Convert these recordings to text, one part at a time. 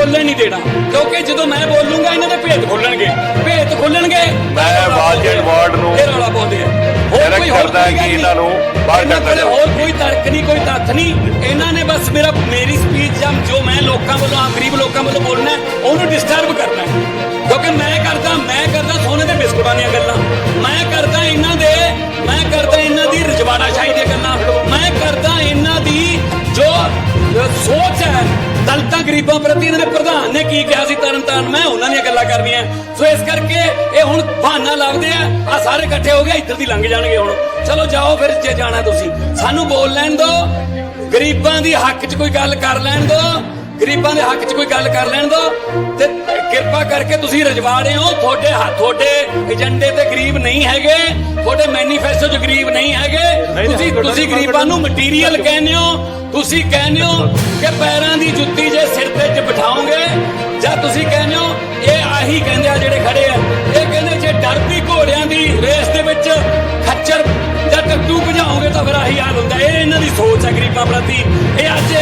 ਬੋਲਣ ਨਹੀਂ ਦੇਣਾ। ਕਿਉਂਕਿ ਜਦੋਂ ਮੈਂ ਬੋਲੂੰਗਾ ਇਹਨਾਂ ਦੇ ਭੇਤ ਖੋਲਣਗੇ। ਭੇਤ ਖੋਲਣਗੇ ਮੈਂ ਵਾਜੇਡ ਵਾਰਡ ਨੂੰ ਇਹ ਰੌਲਾ ਪਾਉਂਦੇ ਆ। ਹੋਰ ਕੋਈ- ਕਰਦਾ ਹੈ ਕਿ ਇਹਨਾਂ ਨੂੰ ਬਾਹਰ ਕੋਲੇ ਜਾਵੇ। ਹੋਰ ਕੋਈ ਤਰਕ ਨਹੀਂ ਕੋਈ ਤੱਥ ਨਹੀਂ। ਇਹਨਾਂ ਨੇ ਬਸ ਮੇਰਾ ਮੇਰੀ ਸਪੀਚ ਜਾਂ ਜੋ ਮੈਂ ਲੋਕਾਂ ਵੱਲੋਂ ਆ ਗਰੀਬ ਲੋਕਾਂ ਵੱਲੋਂ ਬੋਲਣਾ ਉਹਨੂੰ ਡਿਸਟਰਬ ਕਰਨਾ। ਕਿਉਂਕਿ ਮੈਂ ਕਰਦਾ ਮੈਂ ਕਰਦਾ ਸੋਨੇ ਦੇ ਬਿਸਕੁਟਾਂ ਦੀਆਂ ਗੱਲਾਂ। ਮੈਂ ਕਰਦਾ ਇਹਨਾਂ ਦੇ ਮੈਂ ਕਰਦਾ ਇਹਨਾਂ ਦੀ ਰਜਵਾੜਾ ਸ਼ਾਹੀ ਦੀਆਂ ਗੱਲਾਂ। ਮੈਂ ਕਰਦਾ ਇਹਨਾਂ ਦੀ ਜੋ ਸੋਚ ਹੈ ਦਲਤਾਂ ਗਰੀਬਾਂ ਪ੍ਰਤੀ ਇਹਨਾਂ ਦੇ ਪ੍ਰਧਾਨ ਨੇ ਕੀ ਕਿਹਾ ਸੀ ਤਰਨ ਤਾਰਨ? ਮੈਂ ਉਹਨਾਂ ਦੀਆਂ ਗੱਲਾਂ ਕਰਨੀਆਂ। ਸੋ ਇਸ ਕਰਕੇ ਇਹ ਹੁਣ ਬਹਾਨਾ ਲੱਭਦੇ ਆ। ਆ ਸਾਰੇ ਇਕੱਠੇ ਹੋ ਗਏ, ਇੱਧਰ ਦੀ ਲੰਘ ਜਾਣਗੇ ਹੁਣ। ਚਲੋ ਜਾਓ ਫਿਰ, ਜੇ ਜਾਣਾ ਤੁਸੀਂ। ਸਾਨੂੰ ਬੋਲ ਲੈਣ ਦਿਓ। ਗਰੀਬਾਂ ਦੀ ਹੱਕ 'ਚ ਕੋਈ ਗੱਲ ਕਰ ਲੈਣ ਦਿਓ। ਗਰੀਬਾਂ ਦੇ ਹੱਕ 'ਚ ਕੋਈ ਗੱਲ ਕਰ ਲੈਣ ਦਿਓ ਤੇ ਕਿਰਪਾ ਕਰਕੇ ਤੁਸੀਂ ਰਜਵਾੜੇ ਹੋ। ਤੁਹਾਡੇ ਹੱਥ ਤੁਹਾਡੇ ਏਜੰਡੇ ਤੇ ਗਰੀਬ ਨਹੀਂ ਹੈਗੇ। ਤੁਹਾਡੇ ਮੈਨੀਫੈਸਟੋ 'ਚ ਗਰੀਬ ਨਹੀਂ ਹੈਗੇ। ਤੁਸੀਂ ਤੁਸੀਂ ਗਰੀਬਾਂ ਨੂੰ ਮਟੀਰੀਅਲ ਕਹਿੰਦੇ ਹੋ। ਤੁਸੀਂ ਕਹਿੰਦੇ ਹੋ ਕਿ ਪੈਰਾਂ ਦੀ ਜੁੱਤੀ ਜੇ ਸਿਰ ਤੇ ਚ ਬਿਠਾਓਗੇ ਜਾਂ ਤੁਸੀਂ ਕਹਿੰਦੇ ਹੋ ਇਹ ਆਹੀ ਕਹਿੰਦੇ ਆ ਜਿਹੜੇ ਖੜੇ ਆ। ਇਹ ਕਹਿੰਦੇ ਜੇ ਡਰਦੀ ਘੋੜਿਆਂ ਭਜਾਓਗੇ ਤਾਂ ਹਾਲ ਹੁੰਦਾ। ਇਹ ਇਹਨਾਂ ਦੀ ਸੋਚ ਹੈ ਗਰੀਬਾਂ ਪ੍ਰਤੀ। ਇਹ ਅੱਜ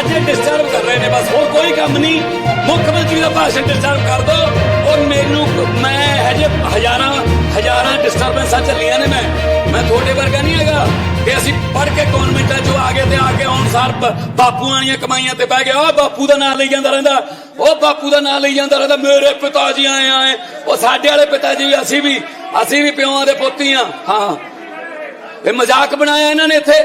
ਅੱਜ ਡਿਸਟਰਬ ਕਰ ਰਹੇ ਨੇ। ਬਸ ਹੋਰ ਕੋਈ ਕੰਮ ਨਹੀਂ। ਮੁੱਖ ਮੰਤਰੀ ਦਾ ਭਾਸ਼ਣ ਡਿਸਟਰਬ ਕਰ ਦੋ। ਔਰ ਮੈਨੂੰ ਮੈਂ ਹਜੇ ਹਜ਼ਾਰਾਂ ਹਜ਼ਾਰਾਂ ਡਿਸਟਰਬੈਂਸਾਂ ਚੱਲੀਆਂ ਨੇ ਮੈਂ। ਮੈਂ ਤੁਹਾਡੇ ਵਰਗਾ ਨਹੀਂ ਹੈਗਾ। ਕਿ ਅਸੀਂ ਪੜ ਕੇ ਕਨਵੈਂਟਾਂ ਚੋਂ ਆ ਗਏ ਤੇ ਆ ਕੇ ਹੁਣ ਸਾਰ ਬ- ਬਾਪੂਆਂ ਵਾਲੀਆਂ ਕਮਾਈਆਂ ਤੇ ਬਹਿ ਗਏ। ਉਹ ਬਾਪੂ ਦਾ ਨਾਂ ਲਈ ਜਾਂਦਾ ਰਹਿੰਦਾ। ਉਹ ਬਾਪੂ ਦਾ ਨਾਂ ਲਈ ਜਾਂਦਾ ਰਹਿੰਦਾ। ਮੇਰੇ ਪਿਤਾ ਜੀ ਆਏ ਆਏ। ਉਹ ਸਾਡੇ ਵਾਲੇ ਪਿਤਾ ਜੀ ਵੀ ਅਸੀਂ ਵੀ ਅਸੀਂ ਵੀ ਪਿਓਾਂ ਦੇ ਪੋਤੀ ਆ ਹਾਂ। ਇਹ ਮਜ਼ਾਕ ਬਣਾਇਆ ਇਹਨਾਂ ਨੇ ਇੱਥੇ।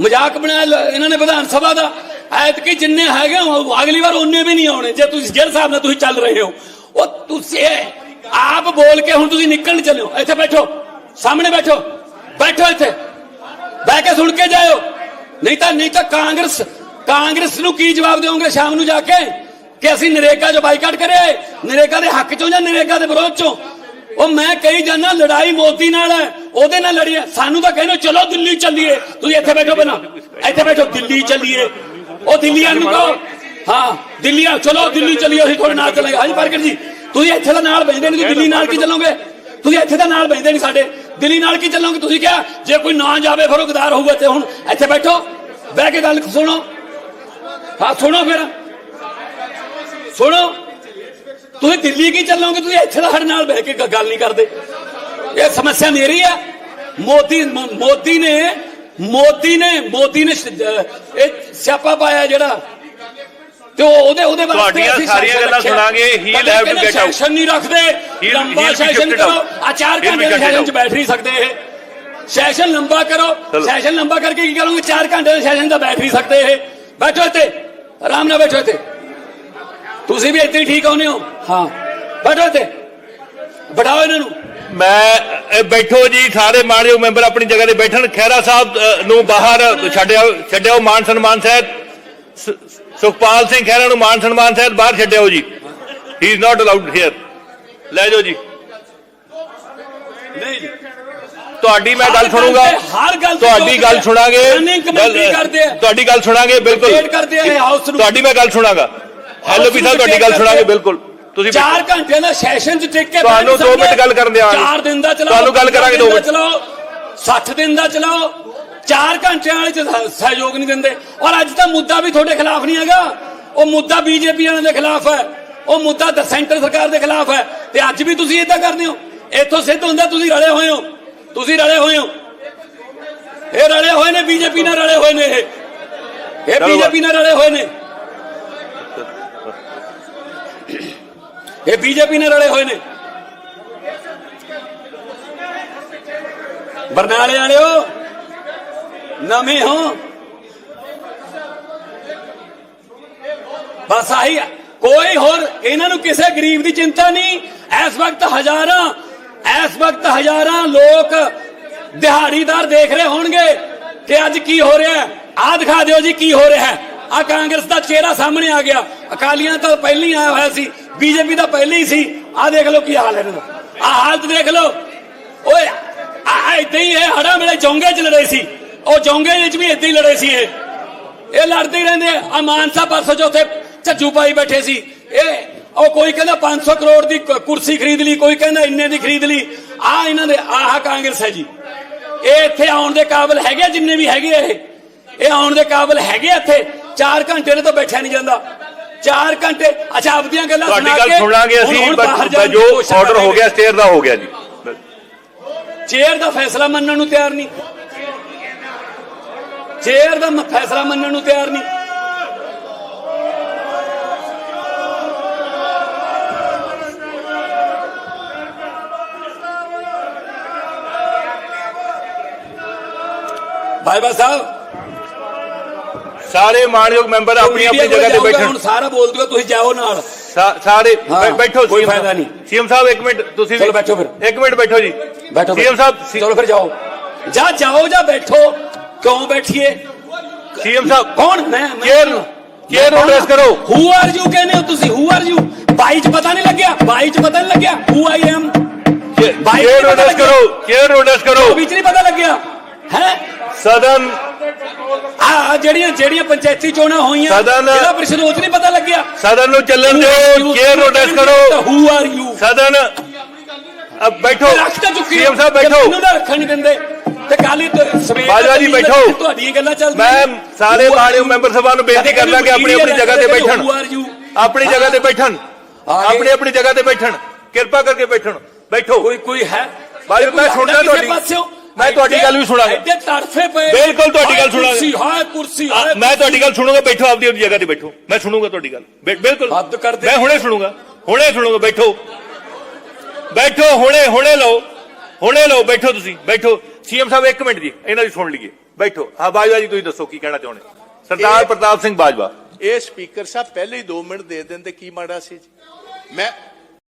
ਮਜ਼ਾਕ ਬਣਾਇਆ ਇਹਨਾਂ ਨੇ ਵਿਧਾਨ ਸਭਾ ਦਾ। ਐਤਕੀ ਜਿੰਨੇ ਹੈਗੇ ਉਹ ਅਗਲੀ ਵਾਰ ਉਹਨੇ ਵੀ ਨਹੀਂ ਆਉਣੇ। ਜੇ ਤੁਸੀਂ ਜਿਹੜੇ ਹਿਸਾਬ ਨਾਲ ਤੁਸੀਂ ਚੱਲ ਰਹੇ ਹੋ, ਉਹ ਤੁਸੀਂ ਆਪ ਬੋਲ ਕੇ ਹੁਣ ਤੁਸੀਂ ਨਿਕਲਣ ਚੱਲਿਓ ਇੱਥੇ ਬੈਠੋ। ਸਾਹਮਣੇ ਬੈਠੋ। ਬੈਠੋ ਇੱਥੇ। ਬਹਿ ਕੇ ਸੁਣ ਕੇ ਜਾਇਓ। ਨਹੀਂ ਤਾਂ ਨਹੀਂ ਤਾਂ ਕਾਂਗਰਸ ਕਾਂਗਰਸ ਨੂੰ ਕੀ ਜਵਾਬ ਦਿਓਗੇ ਸ਼ਾਮ ਨੂੰ ਜਾ ਕੇ? ਕਿ ਅਸੀਂ ਨਰੇਗਾ ਜੋ ਬਾਈਕਾਟ ਕਰੇ ਨਰੇਗਾ ਦੇ ਹੱਕ ਚੋਂ ਜਾਂ ਨਰੇਗਾ ਦੇ ਵਿਰੋਧ ਚੋਂ? ਉਹ ਮੈਂ ਕਹੀ ਜਾਨਾ ਲੜਾਈ ਮੋਦੀ ਨਾਲ ਹੈ ਉਹਦੇ ਨਾਲ ਲੜੀਏ ਸਾਨੂੰ ਤਾਂ ਕਹਿੰਦੇ ਚਲੋ ਦਿੱਲੀ ਚੱਲੀਏ ਤੁਸੀਂ ਇੱਥੇ ਬੈਠੋ ਬਣਾ ਇੱਥੇ ਬੈਠੋ ਦਿੱਲੀ ਚੱਲੀਏ ਉਹ ਦਿੱਲੀਆਂ ਨੂੰ ਕਹੋ ਹਾਂ ਦਿੱਲੀ ਆ ਚਲੋ ਦਿੱਲੀ ਚੱਲੀਏ ਅਸੀਂ ਤੁਹਾਡੇ ਨਾਲ ਚੱਲਾਂਗੇ ਹਾਂਜੀ ਪ੍ਰਗਟ ਜੀ ਤੁਸੀਂ ਇੱਥੇ ਦਾ ਨਾਲ ਬੈਠਦੇ ਨਹੀਂ ਤੁਸੀਂ ਦਿੱਲੀ ਨਾਲ ਕੀ ਚੱਲੋਗੇ ਤੁਸੀਂ ਇੱਥੇ ਦਾ ਨਾਲ ਬੈਠਦੇ ਨਹੀਂ ਸਾਡੇ ਦਿੱਲੀ ਨਾਲ ਕੀ ਚੱਲੋਗੇ ਤੁਸੀਂ ਕਿਹਾ ਜੇ ਕੋਈ ਨਾ ਜਾਵੇ ਫਿਰ ਉਹ ਗਦਾਰ ਹੋਊਗਾ ਤੇ ਹੁਣ ਇੱਥੇ ਬੈਠੋ ਬਹਿ ਕੇ ਗੱਲ ਸੁਣੋ ਹਾਂ ਸੁਣੋ ਫਿਰ ਸੁਣੋ ਤੁਸੀਂ ਦਿੱਲੀ ਕੀ ਚੱਲੋਗੇ ਤੁਸੀਂ ਇੱਥੇ ਦਾ ਸਾਡੇ ਨਾਲ ਬਹਿ ਕੇ ਗ- ਗੱਲ ਨਹੀਂ ਕਰਦੇ ਇਹ ਸਮੱਸਿਆ ਮੇਰੀ ਹੈ ਮੋਦੀ ਮੋ- ਮੋਦੀ ਨੇ ਮੋਦੀ ਨੇ ਮੋਦੀ ਨੇ ਸ਼- ਅਹ ਇਹ ਸਿਆਪਾ ਪਾਇਆ ਜਿਹੜਾ ਤੇ ਉਹ ਉਹਦੇ ਉਹਦੇ ਵਾਸਤੇ ਤੁਹਾਡੀਆਂ ਅਸੀਂ ਸਾਰੀਆਂ ਸੈਸ਼ਨ ਗੱਲਾਂ ਰੱਖਿਆ। ਸੁਣਾਂਗੇ, he'll ਕਦੇ have to ਕਹਿੰਦੇ get out. ਸੈਸ਼ਨ ਨਹੀਂ ਰੱਖਦੇ He'll- ਲੰਬਾ he'll be ਸੈਸ਼ਨ shifted ਕਰੋ out. ਆ ਚਾਰ He'll be ਘੰਟੇ ਦੇ shifted ਸੈਸ਼ਨ ਚ out. ਬੈਠ ਨਹੀਂ ਸਕਦੇ ਇਹ ਸੈਸ਼ਨ ਲੰਬਾ ਕਰੋ ਚਲੋ। ਸੈਸ਼ਨ ਲੰਬਾ ਕਰਕੇ ਕੀ ਕਰੋਗੇ 4 ਘੰਟੇ ਦੇ ਸੈਸ਼ਨ ਦਾ ਬੈਠ ਨਹੀਂ ਸਕਦੇ ਇਹ ਬੈਠੋ ਇੱਥੇ ਆਰਾਮ ਨਾਲ ਬੈਠੋ ਇੱਥੇ ਤੁਸੀਂ ਵੀ ਇੱਥੇ ਹੀ ਠੀਕ ਆਉਨੇ ਹੋ ਹਾਂ ਬੈਠੋ ਇੱਥੇ। ਬਿਠਾਓ ਇਹਨਾਂ ਨੂੰ। ਮੈਂ ਬੈਠੋ ਜੀ ਸਾਰੇ ਮਾਣਯੋਗ ਮੈਂਬਰ ਆਪਣੀ ਜਗ੍ਹਾ ਤੇ ਬੈਠਣ। ਖਹਿਰਾ ਸਾਹਿਬ ਨੂੰ ਬਾਹਰ ਛੱਡਿਓ ਛੱਡਿਓ ਮਾਨ ਸਨਮਾਨ ਸਹਿਤ ਸੁਖਪਾਲ ਸਿੰਘ ਖਹਿਰਾ ਨੂੰ ਮਾਨ ਸਨਮਾਨ ਸਹਿਤ ਬਾਹਰ ਛੱਡਿਓ ਜੀ। He is not allowed here ਲੈ ਜਾਓ ਜੀ। ਨਹੀਂ। ਤੁਹਾਡੀ ਮੈਂ ਗੱਲ ਸੁਣੂਗਾ। ਤੇ- ਹਰ ਗੱਲ ਤੇ ਤੁਹਾਡੀ ਗੱਲ। ਸੁਣਾਂਗੇ। ਤੁਹਾਡੀ ਗੱਲ ਸੁਣਾਂਗੇ ਬਿਲਕੁਲ। ਤੁਹਾਡੀ ਮੈਂ ਗੱਲ ਸੁਣਾਗਾ। ਐਲਓਪੀ ਸਾਹਿਬ ਤੁਹਾਡੀ ਗੱਲ ਸੁਣਾਂਗੇ ਬਿਲਕੁਲ। ਤੁਸੀਂ 4 ਘੰਟੇ ਦਾ ਸੈਸ਼ਨ ਚ ਟਿਕ ਕੇ ਤੁਹਾਨੂੰ ਬੈਠ ਦੋ ਸਕਦੇ। ਮਿੰਟ ਗੱਲ ਕਰਨ ਦਿਆਂਗੇ। 4 ਦਿਨ ਦਾ ਚਲਾਓ ਤੁਹਾਨੂੰ ਗੱਲ ਕਰਾਂਗੇ ਦੋ 15 ਮਿੰਟ। ਦਾ ਚਲਾਓ 60 ਦਿਨ ਦਾ ਚਲਾਓ 4 ਘੰਟਿਆਂ ਵਾਲੇ ਚ ਸਹ- ਸਹਿਯੋਗ ਨਹੀਂ ਦਿੰਦੇ। ਔਰ ਅੱਜ ਤਾਂ ਮੁੱਦਾ ਵੀ ਤੁਹਾਡੇ ਖਿਲਾਫ ਨਹੀਂ ਹੈਗਾ। ਉਹ ਮੁੱਦਾ ਬੀਜੇਪੀ ਵਾਲਿਆਂ ਦੇ ਖਿਲਾਫ ਹੈ। ਉਹ ਮੁੱਦਾ ਤਾਂ ਸੈਂਟਰ ਸਰਕਾਰ ਦੇ ਖਿਲਾਫ ਹੈ। ਤੇ ਅੱਜ ਵੀ ਤੁਸੀਂ ਇਦਾਂ ਕਰਦੇ ਹੋ? ਇੱਥੋਂ ਸਿੱਧ ਹੁੰਦਾ ਤੁਸੀਂ ਰਲੇ ਹੋਏ ਹੋ। ਤੁਸੀਂ ਰਲੇ ਹੋਏ ਹੋ। ਇਹ ਰਲੇ ਹੋਏ ਨੇ ਬੀਜੇਪੀ ਨਾਲ ਰਲੇ ਹੋਏ ਨੇ ਇਹ। ਬੀਜੇਪੀ ਨਾਲ ਰਲੇ ਹੋਏ ਨੇ। ਇਹ ਬੀਜੇਪੀ ਨੇ ਰਲੇ ਹੋਏ ਨੇ। ਬਰਨਾਲੇ ਵਾਲਿਓ, ਨਵੇਂ ਹੋ। ਬਸ ਆਹੀ ਕੋਈ ਹੋਰ, ਇਹਨਾਂ ਨੂੰ ਕਿਸੇ ਗਰੀਬ ਦੀ ਚਿੰਤਾ ਨਹੀਂ। ਇਸ ਵਕਤ ਹਜ਼ਾਰਾਂ, ਇਸ ਵਕਤ ਹਜ਼ਾਰਾਂ ਲੋਕ ਦਿਹਾੜੀਦਾਰ ਦੇਖ ਰਹੇ ਹੋਣਗੇ ਕਿ ਅੱਜ ਕੀ ਹੋ ਰਿਹਾ ਹੈ। ਆਹ ਦਿਖਾ ਦਿਓ ਜੀ, ਕੀ ਹੋ ਰਿਹਾ ਹੈ। ਆ ਕਾਂਗਰਸ ਦਾ ਚਿਹਰਾ ਸਾਹਮਣੇ ਆ ਗਿਆ। ਅਕਾਲੀਆਂ ਤਾਂ ਪਹਿਲਾਂ ਹੀ ਆਇਆ ਹੋਇਆ ਸੀ, ਬੀਜੇਪੀ ਦਾ ਪਹਿਲਾਂ ਹੀ ਸੀ। ਆਹ ਦੇਖ ਲਓ ਕੀ ਹਾਲ ਹੈ ਇਹਨਾਂ ਦਾ। ਆਹ ਹਾਲਤ ਦੇਖ ਲਓ। ਓਏ, ਆ ਇਦਾਂ ਹੀ ਇਹ ਹੜਾ ਵੇਲੇ ਜੌਂਗੇ ਚ ਲੜੇ ਸੀ। ਉਹ ਚੌਂਗੇ ਵਿੱਚ ਵੀ ਇਦਾਂ ਹੀ ਲੜੇ ਸੀ ਇਹ। ਇਹ ਲੜਦੇ ਹੀ ਰਹਿੰਦੇ ਆ। ਆਹ ਮਾਨਸਾ ਪਰਸੋਂ ਜੋ ਉੱਥੇ ਝੱਜੂ ਪਾਈ ਬੈਠੇ ਸੀ। ਇਹ, ਉਹ ਕੋਈ ਕਹਿੰਦਾ 500 ਕਰੋੜ ਦੀ ਕੁਰਸੀ ਖਰੀਦ ਲਈ, ਕੋਈ ਕਹਿੰਦਾ ਇੰਨੇ ਦੀ ਖਰੀਦ ਲਈ। ਆ ਇਹਨਾਂ ਦੇ, ਆਹ ਕਾਂਗਰਸ ਹੈ ਜੀ। ਇਹ ਇੱਥੇ ਆਉਣ ਦੇ ਕਾਬਿਲ ਹੈਗੇ ਆ, ਜਿੰਨੇ ਵੀ ਹੈਗੇ ਇਹ। ਇਹ ਆਉਣ ਦੇ ਕਾਬਿਲ ਹੈਗੇ ਇੱਥੇ। 4 ਘੰਟੇ ਨੇ ਤਾਂ ਬੈਠਿਆ ਨਹੀਂ ਜਾਂਦਾ। 4 ਘੰਟੇ ਅੱਛਾ ਆਪਦੀਆਂ ਗੱਲਾਂ ਤੁਹਾਡੀ ਸੁਣਾ ਗੱਲ ਕੇ ਸੁਣਾਂਗੇ ਅਸੀਂ but ਬਾਹਰ ਜਾਣ ਦੀ ਜੋ ਆਰਡਰ ਹੋ ਗਿਆ ਸਟੇਅਰ ਦਾ ਹੋ ਗਿਆ ਜੀ। ਚੇਅਰ ਦਾ ਫੈਸਲਾ ਮੰਨਣ ਨੂੰ ਤਿਆਰ ਨਹੀਂ। ਚੇਅਰ ਦਾ ਫੈਸਲਾ ਮੰਨਣ ਨੂੰ ਤਿਆਰ ਨਹੀਂ। ਬਾਈਬਾ ਸਾਹਿਬ ਸਾਰੇ ਮਾਨਯੋਗ ਮੈਂਬਰ ਆਪਣੀ ਆਪਣੀ media ਕੋਲ ਜਗ੍ਹਾ ਤੇ ਜਾਊਗਾ, ਬੈਠਣ। ਹੁਣ ਸਾਰਾ ਬੋਲ ਦਿਓ ਤੁਸੀਂ ਜਾਓ ਨਾਲ। ਸਾ- ਸਾਰੇ ਹਾਂ, ਬੈ- ਬੈਠੋ ਕੋਈ CM ਫਾਇਦਾ ਨਹੀਂ। ਸੀਐਮ ਸਾਹਿਬ ਇੱਕ ਮਿੰਟ ਤੁਸੀਂ ਚਲੋ ਬੈਠੋ ਫਿਰ। ਇੱਕ ਮਿੰਟ ਬੈਠੋ ਜੀ। ਬੈਠੋ ਫਿਰ। ਸੀਐਮ ਸਾਹਿਬ ਚਲੋ ਫਿਰ ਜਾਓ। ਜਾ ਜਾਓ ਜਾਂ ਬੈਠੋ। ਕਿਉਂ ਬੈਠੀਏ? ਸੀਐਮ ਸਾਹਿਬ ਕੌਣ? ਮੈਂ ਮੈਂ- ਚੇਅਰ ਨੂੰ ਚੇਅਰ ਨੂੰ address ਕਰੋ। ਹੂ ਆਰ ਯੂ ਕਹਿੰਦੇ ਹੋ ਤੁਸੀਂ? ਹੂ ਆਰ ਯੂ ਬਾਈ ਚ ਪਤਾ ਨਹੀਂ ਲੱਗਿਆ? ਬਾਈ ਚ ਪਤਾ ਨਹੀਂ ਲੱਗਿਆ? Who I am by chair ਨੂੰ ਪਤਾ address ਲੱਗਿਆ। ਕਰੋ। ਚੇਅਰ ਨੂੰ address ਕਰੋ। ਵਿੱਚ ਨਹੀਂ ਪਤਾ ਲੱਗਿਆ? ਹੈ? ਸਦਨ। ਆ ਜਿਹੜੀਆਂ ਜਿਹੜੀਆਂ ਪੰਚਾਇਤੀ ਚੋਣਾਂ ਹੋਈਆਂ ਸਦਨ- ਜ਼ਿਲ੍ਹਾ ਪ੍ਰੀਸ਼ਦ ਉਹ ਚ ਨਹੀਂ ਪਤਾ ਲੱਗਿਆ। ਸਦਨ ਨੂੰ ਚੱਲਣ ਦਿਓ ਚੇਅਰ ਨੂੰ address ਕਰੋ। ਹੂ ਆਰ ਯੂ ਸਦਨ। ਅਬ ਬੈਠੋ। ਰੱਖ ਤਾਂ ਚੁੱਕੀ ਸੀਐਮ ਸਾਹਿਬ ਬੈਠੋ। ਮੈਨੂੰ ਤਾਂ ਰੱਖਣ ਨਹੀਂ ਦਿੰਦੇ। ਤੇ ਕੱਲ ਸਵੇਰ ਬਾਜਵਾ ਜੀ, ਬੈਠੋ। ਤੁਹਾਡੀਆਂ ਗੱਲਾਂ ਚੱਲਦੀਆਂ ਮੈਂ ਸਾਰੇ ਮਾਨਯੋਗ ਮੈਂਬਰ ਸਭਾ ਨੂੰ ਬੇਨਤੀ ਕਰਦਾ ਕਿ ਆਪਣੀ ਆਪਣੀ ਜਗ੍ਹਾ ਤੇ ਬੈਠਣ। ਹੂ ਆਰ ਯੂ ਆਪਣੀ ਜਗ੍ਹਾ ਤੇ ਬੈਠਣ। ਆਪਣੀ ਆਪਣੀ ਜਗ੍ਹਾ ਤੇ ਬੈਠਣ। ਕਿਰਪਾ ਕਰਕੇ ਬੈਠਣ। ਬੈਠੋ। ਕੋਈ ਕੋਈ ਹੈ? ਬਾਜਵਾ, ਮੈਂ ਸੁਣਦਾ ਕਿਸੇ ਤੁਹਾਡੀ- ਪਾਸਿਓਂ? ਮੈਂ ਤੁਹਾਡੀ ਗੱਲ ਵੀ ਸੁਣਾਂਗਾ। ਐਡੇ ਤੜਫੇ ਪਏ ਬਿਲਕੁਲ ਤੁਹਾਡੀ ਗੱਲ ਸੁਣਾਂਗਾ। ਕੁਰਸੀ ਹਾਏ ਕੁਰਸੀ ਹਾਏ ਮੈਂ ਤੁਹਾਡੀ ਗੱਲ ਸੁਣੂਗਾ ਬੈਠੋ ਆਪਦੀ ਆਪਦੀ ਜਗ੍ਹਾ ਤੇ ਬੈਠੋ। ਮੈਂ ਸੁਣੂਗਾ ਤੁਹਾਡੀ ਗੱਲ। ਬਿਲਕੁਲ। ਹੱਦ ਕਰਦੇ। ਮੈਂ ਹੁਣੇ ਸੁਣੂਗਾ। ਹੁਣੇ ਸੁਣੂਗਾ ਬੈਠੋ। ਬੈਠੋ ਹੁਣੇ ਹੁਣੇ ਲਓ। ਹੁਣੇ ਲਓ ਬੈਠੋ ਤੁਸੀਂ। ਬੈਠੋ। ਸੀਐਮ ਸਾਹਿਬ ਇੱਕ ਮਿੰਟ ਜੀ ਇਹਨਾਂ ਦੀ ਸੁਣ ਲਈਏ। ਬੈਠੋ। ਹਾਂ ਬਾਜਵਾ ਜੀ ਤੁਸੀਂ ਦੱਸੋ ਕੀ ਕਹਿਣਾ ਚਾਹੁੰਦੇ? ਸਰਦਾਰ ਪ੍ਰਤਾਪ ਸਿੰਘ ਬਾਜਵਾ। ਇਹ ਸਪੀਕਰ ਸਾਹਿਬ ਪਹਿਲੇ ਹੀ 2 ਮਿੰਟ ਦੇ ਦਿੰਦੇ ਕੀ ਮਾੜਾ ਸੀ ਜੀ? ਮੈਂ